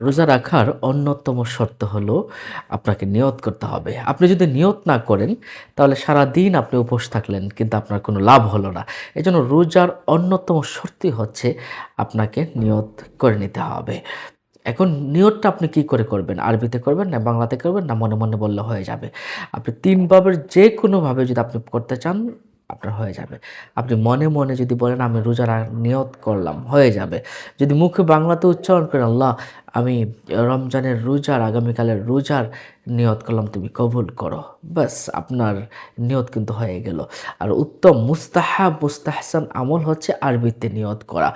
রোজা রাখার অন্যতম শর্ত হলো আপনাকে নিয়ত করতে হবে। আপনি যদি নিয়ত না করেন তাহলে সারাদিন আপনি উপোস থাকলেন কিন্তু আপনার কোনো লাভ হলো না। এজন্য রোজার অন্যতম শর্তই হচ্ছে আপনাকে নিয়ত করে নিতে হবে। এখন নিয়তটা আপনি কি করে করবেন? আরবিতে করবেন না বাংলাতে করবেন না মনে, মনে বললে হয়ে যাবে। আপনি ৩ ভাবের যেকোনোভাবে যদি আপনি করতে চান আপনার হয়ে যাবে। আপনি মনে, মনে যদি বলেন আমি রোজা রা নিয়ত করলাম হয়ে যাবে। যদি মুখে বাংলাতে উচ্চারণ করেন আল্লাহ আমি রমজানের রোজার আগামীকালের রোজার নিয়ত করলাম তুমি কবুল করো। ব্যাস আপনার নিয়ত কিন্তু হয়ে গেল। আর উত্তম মুস্তাহাব মুস্তাহসান আমল হচ্ছে আরবিতে নিয়ত করা।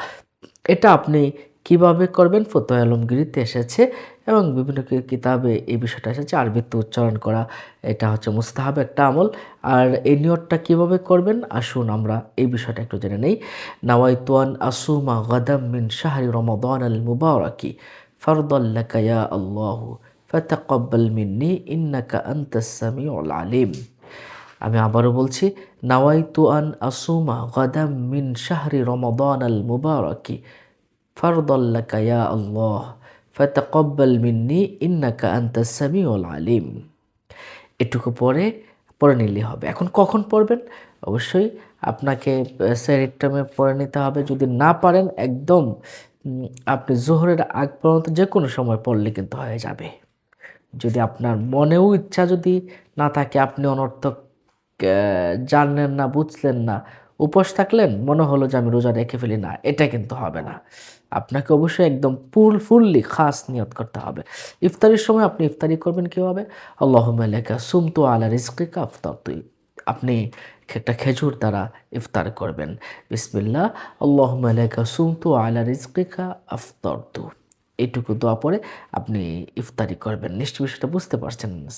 এটা আপনি কীভাবে করবেন ফতোয়া আলমগিরিতে এসেছে এবং বিভিন্ন কিতাবে এই বিষয়টা এসেছে আরবিতে উচ্চারণ করা, এটা হচ্ছে মুস্তাহাব একটা আমল। আর এই নিয়তটা কীভাবে করবেন আসুন আমরা এই বিষয়টা একটু জেনে নেই। নাওয়াইতু আন আসুমা গাদাম মিন শাহরি রমাদান আল মুবারাকি ফারদান লাকা ইয়া আল্লাহু, ফাতাকাব্বাল মিন্নি ইন্নাকা আনতাস সামিউল আলিম। আমি আবারও বলছি নাওয়াইতু আন আসুমা গাদাম মিন শাহরি রমাদান আল মুবারাকি ফারদান লাকা ইয়া আল্লাহ ফাতাকাব্বাল মিন্নি ইন্নাকা আনতাস সামিউল আলিম। এটুকু পরে পড়ে নিলেই হবে। এখন কখন পড়বেন? অবশ্যই আপনাকে সেহরির টাইমে পড়ে নিতে হবে। যদি না পারেন একদম আপনি জোহরের আগ পর্যন্ত যেকোনো সময় পড়লে কিন্তু হয়ে যাবে। যদি আপনার মনেও ইচ্ছা যদি না থাকে আপনি অনর্থক জানলেন না, বুঝলেন না, উপোস থাকলেন মনে হলো যে আমি রোজা রেখে ফেলি না, এটা কিন্তু হবে না। আপনাকে অবশ্যই একদম পুল ফুললি খাস নিয়ত করতে হবে। ইফতারির সময় আপনি ইফতারি করবেন কীভাবে? আল্লাহুম্মা লাকা সুমতু আলা রিজকিকা আফতারতু। আপনি একটা খেজুর দ্বারা ইফতার করবেন। বিসমিল্লাহ আল্লাহুম্মা লাকা সুমতু আলা রিজকিকা আফতারতু। এইটুকু দোয়া পরে আপনি ইফতারি করবেন। নিশ্চয়ই বিষয়টা বুঝতে পারছেন।